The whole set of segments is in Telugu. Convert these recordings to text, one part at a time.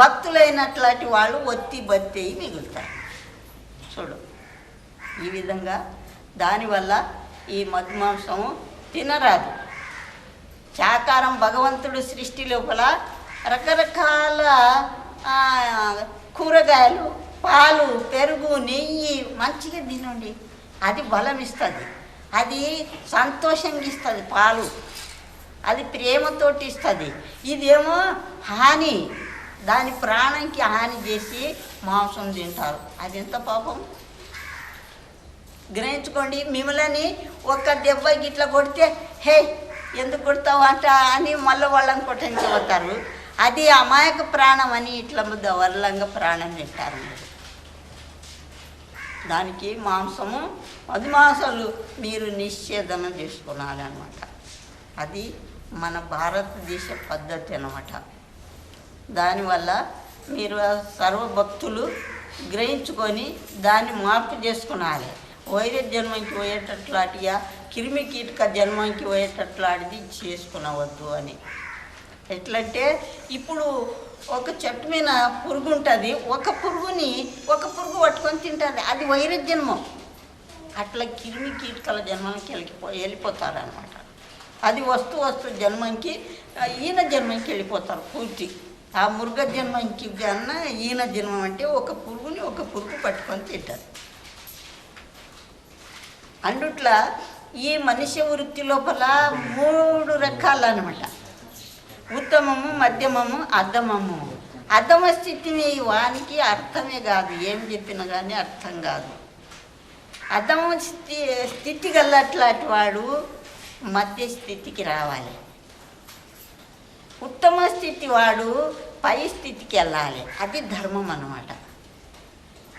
భక్తులైనట్లాంటి వాళ్ళు ఒత్తి బత్తి మిగులుతారు. చూడు ఈ విధంగా దానివల్ల ఈ మధుమాంసము తినరాదు. శాకారం భగవంతుడు సృష్టి లోపల రకరకాల కూరగాయలు పాలు పెరుగు నెయ్యి మంచిగా తినండి. అది బలం ఇస్తుంది అది సంతోషంగా ఇస్తుంది పాలు. అది ప్రేమతోటి ఇస్తుంది ఇదేమో హాని. దాని ప్రాణంకి హాని చేసి మాంసం తింటారు. అది ఎంత పాపం? గ్రహించుకోండి మిమ్మల్ని ఒక్క దెబ్బ గిట్ల కొడితే హే ఎందుకు కొడతావు అంట అని మళ్ళీ వాళ్ళని కొట్టించబోతారు. అది అమాయక ప్రాణం అని ఇట్లా దవర్లంగా ప్రాణం తింటారు. దానికి మాంసము అది మీరు నిశ్చేదనం చేసుకోవాలి అనమాట అది మన భారతదేశ పద్ధతి అనమాట దానివల్ల మీరు సర్వభక్తులు గ్రహించుకొని దాన్ని మార్పు చేసుకునాలి. వైద్య జన్మంకి పోయేటట్లాంటిగా క్రిమి కీటక జన్మంకి పోయేటట్లాంటిది చేసుకునవద్దు అని. ఎట్లంటే ఇప్పుడు ఒక చెట్టు మీద పురుగు ఉంటుంది ఒక పురుగుని ఒక పురుగు పట్టుకొని తింటుంది అది వైరస్ జన్మం. అట్లా క్రిమి కీటకాల జన్మానికి వెళ్ళిపో వెళ్ళిపోతారు అనమాట అది వస్తు వస్తు జన్మంకి ఈయన జన్మంకి వెళ్ళిపోతారు పూర్తి. ఆ మురుగ జన్మంకి కన్నా ఈయన జన్మం అంటే ఒక పురుగుని ఒక పురుగు పట్టుకొని తింటారు. అందుట్లా ఈ మనిషి వృత్తి లోపల మూడు రకాలు అనమాట ఉత్తమము మధ్యమము అధమము అధమ స్థితిని వానికి అర్థమే కాదు. ఏం చెప్పినా కానీ అర్థం కాదు. అధమ స్థితి స్థితి గల్లట్లాంటి వాడు మధ్య స్థితికి రావాలి. ఉత్తమ స్థితి వాడు పై స్థితికి వెళ్ళాలి. అది ధర్మం అన్నమాట.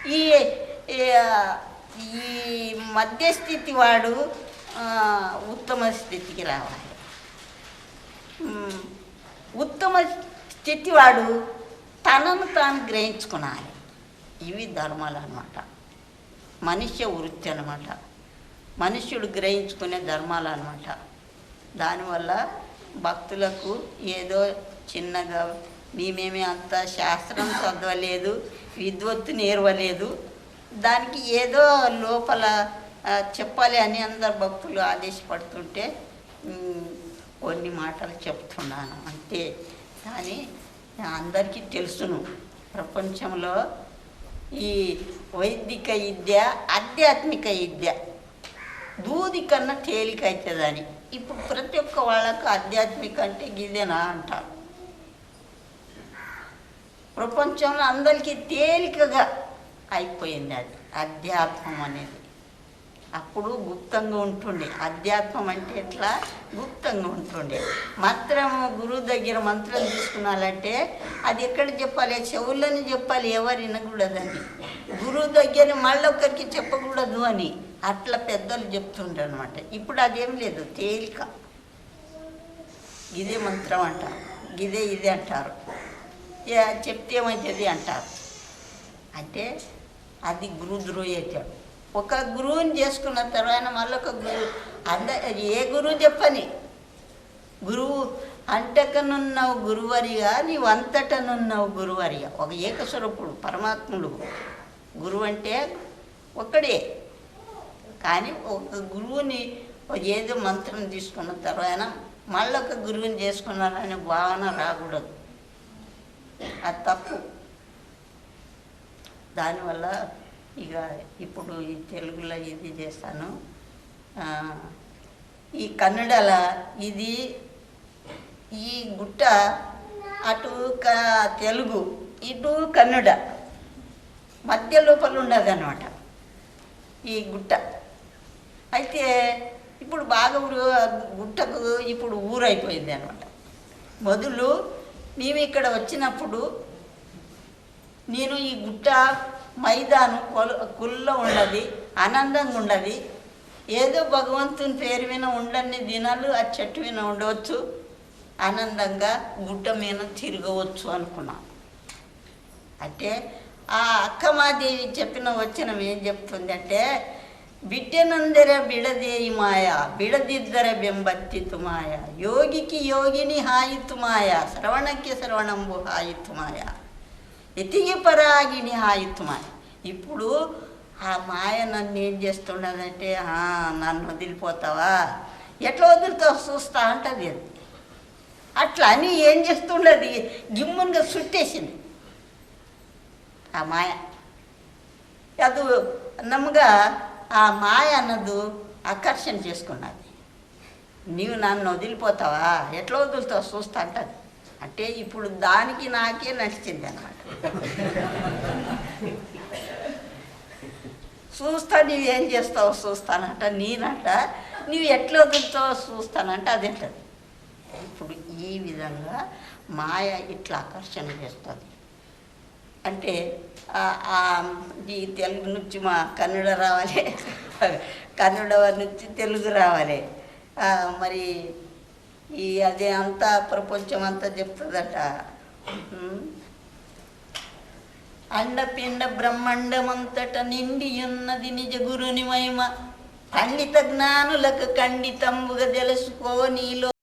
ఈ ఈ- మధ్యస్థితి వాడు ఉత్తమ స్థితికి రావాలి. ఉత్తమ స్థితి వాడు తనను తాను గ్రహించుకునాలి. ఇవి ధర్మాలు అనమాట మనుష్య వృత్తి అనమాట మనుష్యుడు గ్రహించుకునే ధర్మాలు అనమాట దానివల్ల భక్తులకు ఏదో చిన్నగా మేమేమి అంత శాస్త్రం చదవలేదు విద్వత్తు నేర్వలేదు. దానికి ఏదో లోపల చెప్పాలి అని అందరు భక్తులు ఆదేశపడుతుంటే కొన్ని మాటలు చెప్తున్నాను అంతే. కానీ అందరికీ తెలుసును ప్రపంచంలో ఈ వైదిక విద్య ఆధ్యాత్మిక విద్య దూది కన్నా తేలిక అవుతుందని ఇప్పుడు ప్రతి ఒక్క వాళ్ళకు ఆధ్యాత్మిక అంటే గిదేనా అంటారు. ప్రపంచంలో అందరికీ తేలికగా అయిపోయింది అది. అధ్యాత్మం అనేది. అప్పుడు గుప్తంగా ఉంటుండే. అధ్యాత్మం అంటే ఎట్లా? గుప్తంగా ఉంటుండే. మంత్రం గురువు దగ్గర మంత్రం తీసుకున్నాలంటే అది ఎక్కడ చెప్పాలి? చెవులని చెప్పాలి. ఎవరు వినకూడదని గురువు దగ్గర మళ్ళీ ఒకరికి చెప్పకూడదు అని అట్లా పెద్దలు చెప్తుంటారు అనమాట ఇప్పుడు అదేం లేదు. తేలిక. ఇదే మంత్రం అంటారు ఇదే ఇదే అంటారు. ఏ, చెప్తే ఏమవుతుంది అంటారు. అంటే అది గురు ద్రోహి అవుతాడు ఒక గురువుని చేసుకున్న తర్వాత మళ్ళీ ఒక గురువు. అంద ఏ గురువు చెప్పని? గురువు అంటకనున్నావు గురువరిగా నీవు అంతటనున్నావు గురువరిగా. ఒక ఏకస్వరూపుడు పరమాత్ముడు. గురువు అంటే ఒక్కడే. కానీ ఒక గురువుని ఏదో మంత్రం తీసుకున్న తర్వాత మళ్ళీ ఒక గురువుని చేసుకున్నారనే భావన రాకూడదు. అది తప్పు. దానివల్ల ఇక ఇప్పుడు ఈ తెలుగులో ఇది చేస్తాను. ఈ కన్నడల ఇది ఈ గుట్ట అటు క తెలుగు ఇటు కన్నడ మధ్య లోపల ఉండదు అనమాట ఈ గుట్ట. అయితే ఇప్పుడు బాగా ఊరు గుట్టకు ఇప్పుడు ఊరైపోయింది అనమాట మొదలు మేము ఇక్కడ వచ్చినప్పుడు నేను ఈ గుట్ట మైదానం కొల కుల్లో ఉన్నది ఆనందంగా ఉండది ఏదో భగవంతుని పేరు మీద ఉండని దినాలు ఆ చెట్టు మీద ఉండవచ్చు. ఆనందంగా గుట్ట మీద తిరగవచ్చు అనుకున్నాం. అంటే ఆ అక్కమాదేవి చెప్పిన వచనం ఏం చెప్తుంది అంటే బిడ్డనందర బిడదేయి మాయ బిడదిద్దర బెంబత్తితు మాయ యోగికి యోగిని హాయితు మాయ శ్రవణకి శ్రవణంబు హాయితు మాయ. ఎతిగి పరాగిని ఆయుత్మ ఇప్పుడు ఆ మాయ నన్ను ఏం చేస్తున్నదంటే "ఆ, నన్ను వదిలిపోతావా? ఎట్లా వదులుతావు? చూస్తా అంటది అది. అట్లా అని ఏం చేస్తుండది? గిమ్మునిగా చుట్టేసింది. ఆ మాయ. అది నమ్మగా ఆ మాయ అన్నది ఆకర్షణ చేసుకున్నది. నీవు నన్ను వదిలిపోతావా? ఎట్లా వదులుతావు? చూస్తా అంటది. అంటే ఇప్పుడు దానికి నాకే నచ్చింది అనమాట చూస్తా నువ్వేం చేస్తావు చూస్తానంట. నేనంట నీవు ఎట్లా వదులుతావో చూస్తానంట. అదేంటది ఇప్పుడు ఈ విధంగా మాయ ఇట్లా ఆకర్షణ చేస్తుంది. అంటే ఈ తెలుగు నుంచి మా కన్నడ రావాలి కన్నడ నుంచి తెలుగు రావాలి. మరి ఈ అదే అంతా ప్రపంచం అంతా చెప్తుందట. అండపిండ బ్రహ్మాండమంతట నిండి ఉన్నది నిజ గురుని మహిమ. పండిత జ్ఞానులకు ఖండితంబుగా తెలుసుకో నీలో